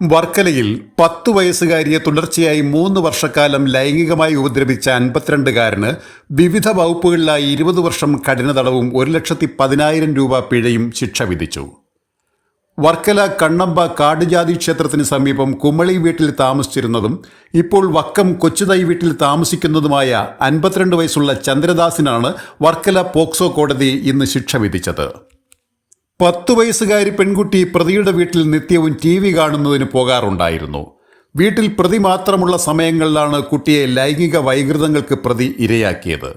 വർക്കലയിൽ പത്തു വയസ്സുകാരിയെ തുടർച്ചയായി മൂന്ന് വർഷക്കാലം ലൈംഗികമായി ഉപദ്രവിച്ച അൻപത്തിരണ്ടുകാരന് വിവിധ വകുപ്പുകളിലായി ഇരുപത് വർഷം കഠിന തടവും ഒരു ലക്ഷത്തി പതിനായിരം രൂപ പിഴയും ശിക്ഷ വിധിച്ചു. വർക്കല കണ്ണമ്പ കാടുജാതി ക്ഷേത്രത്തിന് സമീപം കുമളി വീട്ടിൽ താമസിച്ചിരുന്നതും ഇപ്പോൾ വക്കം കൊച്ചുതൈ വീട്ടിൽ താമസിക്കുന്നതുമായ അൻപത്തിരണ്ട് വയസ്സുള്ള ചന്ദ്രദാസിനാണ് വർക്കല പോക്സോ കോടതി ഇന്ന് ശിക്ഷ വിധിച്ചത്. പത്തു വയസ്സുകാരി പെൺകുട്ടി പ്രതിയുടെ വീട്ടിൽ നിത്യവും ടി വി കാണുന്നതിന് പോകാറുണ്ടായിരുന്നു. വീട്ടിൽ പ്രതി മാത്രമുള്ള സമയങ്ങളിലാണ് കുട്ടിയെ ലൈംഗിക വൈകൃതങ്ങൾക്ക് പ്രതി ഇരയാക്കിയത്.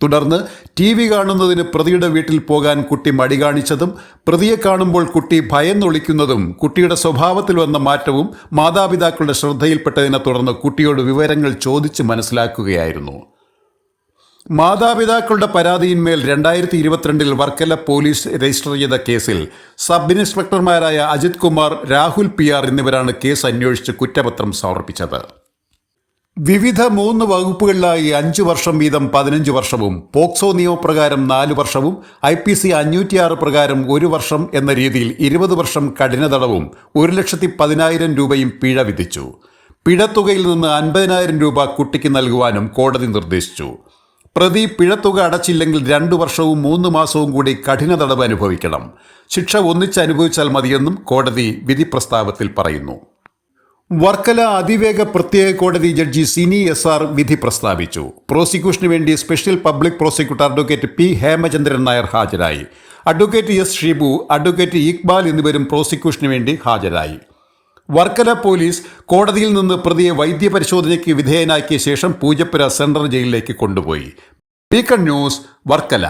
തുടർന്ന് ടി വി കാണുന്നതിന് പ്രതിയുടെ വീട്ടിൽ പോകാൻ കുട്ടി മടി കാണിച്ചതും പ്രതിയെ കാണുമ്പോൾ കുട്ടി ഭയന്നൊളിക്കുന്നതും കുട്ടിയുടെ സ്വഭാവത്തിൽ വന്ന മാറ്റവും മാതാപിതാക്കളുടെ ശ്രദ്ധയിൽപ്പെട്ടതിനെ തുടർന്ന് കുട്ടിയോട് വിവരങ്ങൾ ചോദിച്ച് മനസ്സിലാക്കുകയായിരുന്നു. മാതാപിതാക്കളുടെ പരാതിയിന്മേൽ രണ്ടായിരത്തി ഇരുപത്തിരണ്ടിൽ വർക്കല പോലീസ് രജിസ്റ്റർ ചെയ്ത കേസിൽ സബ് ഇൻസ്പെക്ടർമാരായ അജിത് കുമാർ രാഹുൽ പി ആർ എന്നിവരാണ് കേസ് അന്വേഷിച്ച് കുറ്റപത്രം സമർപ്പിച്ചത്. വിവിധ മൂന്ന് വകുപ്പുകളിലായി അഞ്ചു വർഷം വീതം പതിനഞ്ച് വർഷവും പോക്സോ നിയമപ്രകാരം നാല് വർഷവും ഐ പി സി അഞ്ഞൂറ്റിയാറ് പ്രകാരം ഒരു വർഷം എന്ന രീതിയിൽ ഇരുപത് വർഷം കഠിനതടവും ഒരു ലക്ഷത്തി പതിനായിരം രൂപയും പിഴ വിധിച്ചു. പിഴത്തുകയിൽ നിന്ന് അൻപതിനായിരം രൂപ കുട്ടിക്ക് നൽകുവാനും കോടതി നിർദ്ദേശിച്ചു. പ്രതി പിഴത്തുക അടച്ചില്ലെങ്കിൽ രണ്ടു വർഷവും മൂന്ന് മാസവും കൂടി കഠിന തടവ് അനുഭവിക്കണം. ശിക്ഷ ഒന്നിച്ച് അനുഭവിച്ചാൽ മതിയെന്നും കോടതി വിധി പ്രസ്താവത്തിൽ പറയുന്നു. വർക്കല അതിവേഗ പ്രത്യേക കോടതി ജഡ്ജി സിനി എസ് ആർ വിധി പ്രസ്താവിച്ചു. പ്രോസിക്യൂഷന് വേണ്ടി special public prosecutor advocate P Hemachandran Nair ഹാജരായി. Advocate S Shibu advocate Iqbal എന്നിവരും പ്രോസിക്യൂഷന് വേണ്ടി ഹാജരായി. വർക്കല പോലീസ് കോടതിയിൽ നിന്ന് പ്രതിയെ വൈദ്യപരിശോധനയ്ക്ക് വിധേയനാക്കിയ ശേഷം പൂജപ്പുര സെൻട്രൽ ജയിലിലേക്ക് കൊണ്ടുപോയി. Beacon news Varkala.